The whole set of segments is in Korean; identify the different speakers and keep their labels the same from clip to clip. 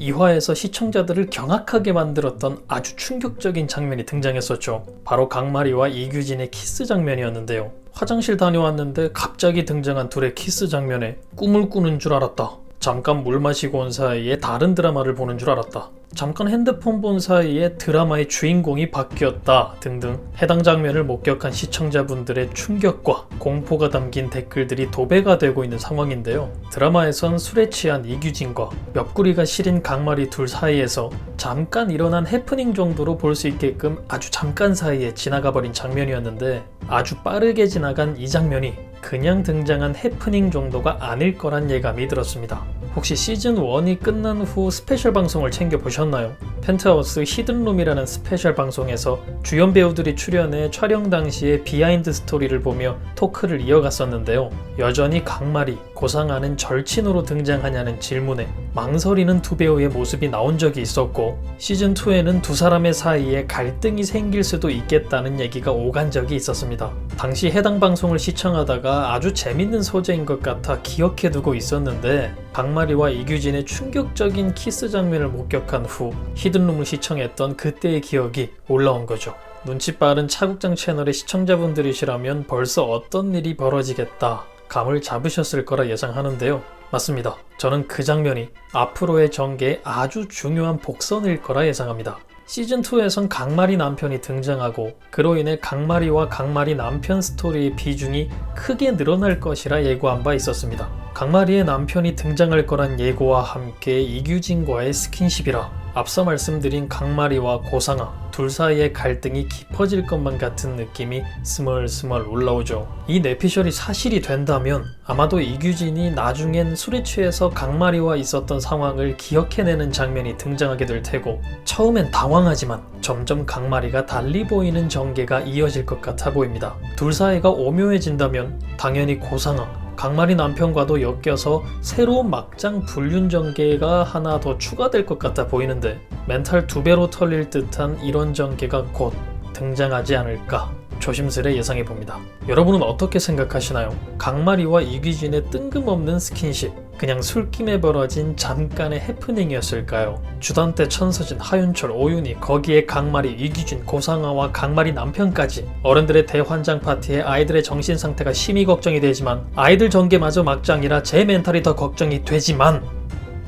Speaker 1: 2화에서 시청자들을 경악하게 만들었던 아주 충격적인 장면이 등장했었죠. 바로 강마리와 이규진의 키스 장면이었는데요. 화장실 다녀왔는데 갑자기 등장한 둘의 키스 장면에 꿈을 꾸는 줄 알았다. 잠깐 물 마시고 온 사이에 다른 드라마를 보는 줄 알았다. 잠깐 핸드폰 본 사이에 드라마의 주인공이 바뀌었다 등등 해당 장면을 목격한 시청자분들의 충격과 공포가 담긴 댓글들이 도배가 되고 있는 상황인데요. 드라마에선 술에 취한 이규진과 옆구리가 시린 강마리 둘 사이에서 잠깐 일어난 해프닝 정도로 볼 수 있게끔 아주 잠깐 사이에 지나가 버린 장면이었는데 아주 빠르게 지나간 이 장면이 그냥 등장한 해프닝 정도가 아닐 거란 예감이 들었습니다. 혹시 시즌 1이 끝난 후 스페셜 방송을 챙겨 보셨나요? 펜트하우스 히든룸이라는 스페셜 방송에서 주연 배우들이 출연해 촬영 당시의 비하인드 스토리를 보며 토크를 이어갔었는데요. 여전히 강마리, 고상하는 절친으로 등장하냐는 질문에 망설이는 두 배우의 모습이 나온 적이 있었고 시즌 2에는 두 사람의 사이에 갈등이 생길 수도 있겠다는 얘기가 오간 적이 있었습니다. 당시 해당 방송을 시청하다가 아주 재밌는 소재인 것 같아 기억해 두고 있었는데 강마리와 이규진의 충격적인 키스 장면을 목격한 후 히든룸을 시청했던 그때의 기억이 올라온 거죠. 눈치 빠른 차국장 채널의 시청자분들이시라면 벌써 어떤 일이 벌어지겠다 감을 잡으셨을 거라 예상하는데요. 맞습니다. 저는 그 장면이 앞으로의 전개에 아주 중요한 복선일 거라 예상합니다. 시즌2에선 강마리 남편이 등장하고 그로 인해 강마리와 강마리 남편 스토리의 비중이 크게 늘어날 것이라 예고한 바 있었습니다. 강마리의 남편이 등장할 거란 예고와 함께 이규진과의 스킨십이라 앞서 말씀드린 강마리와 고상아 둘 사이의 갈등이 깊어질 것만 같은 느낌이 스멀스멀 올라오죠. 이 내피셜이 사실이 된다면 아마도 이규진이 나중엔 술에 취해서 강마리와 있었던 상황을 기억해내는 장면이 등장하게 될 테고 처음엔 당황하지만 점점 강마리가 달리 보이는 전개가 이어질 것 같아 보입니다. 둘 사이가 오묘해진다면 당연히 고상아 강마리 남편과도 엮여서 새로운 막장 불륜 전개가 하나 더 추가될 것 같아 보이는데 멘탈 두 배로 털릴 듯한 이런 전개가 곧 등장하지 않을까 조심스레 예상해 봅니다. 여러분은 어떻게 생각하시나요? 강마리와 이규진의 뜬금없는 스킨십 그냥 술김에 벌어진 잠깐의 해프닝이었을까요? 주단 때 천서진 하윤철, 오윤희, 거기에 강마리, 이규진, 고상아와 강마리 남편까지 어른들의 대환장 파티에 아이들의 정신 상태가 심히 걱정이 되지만 아이들 전개마저 막장이라 제 멘탈이 더 걱정이 되지만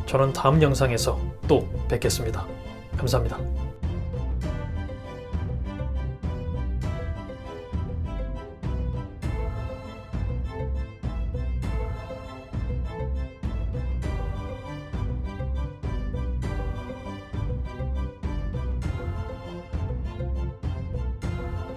Speaker 1: 저는 다음 영상에서 또 뵙겠습니다. 감사합니다.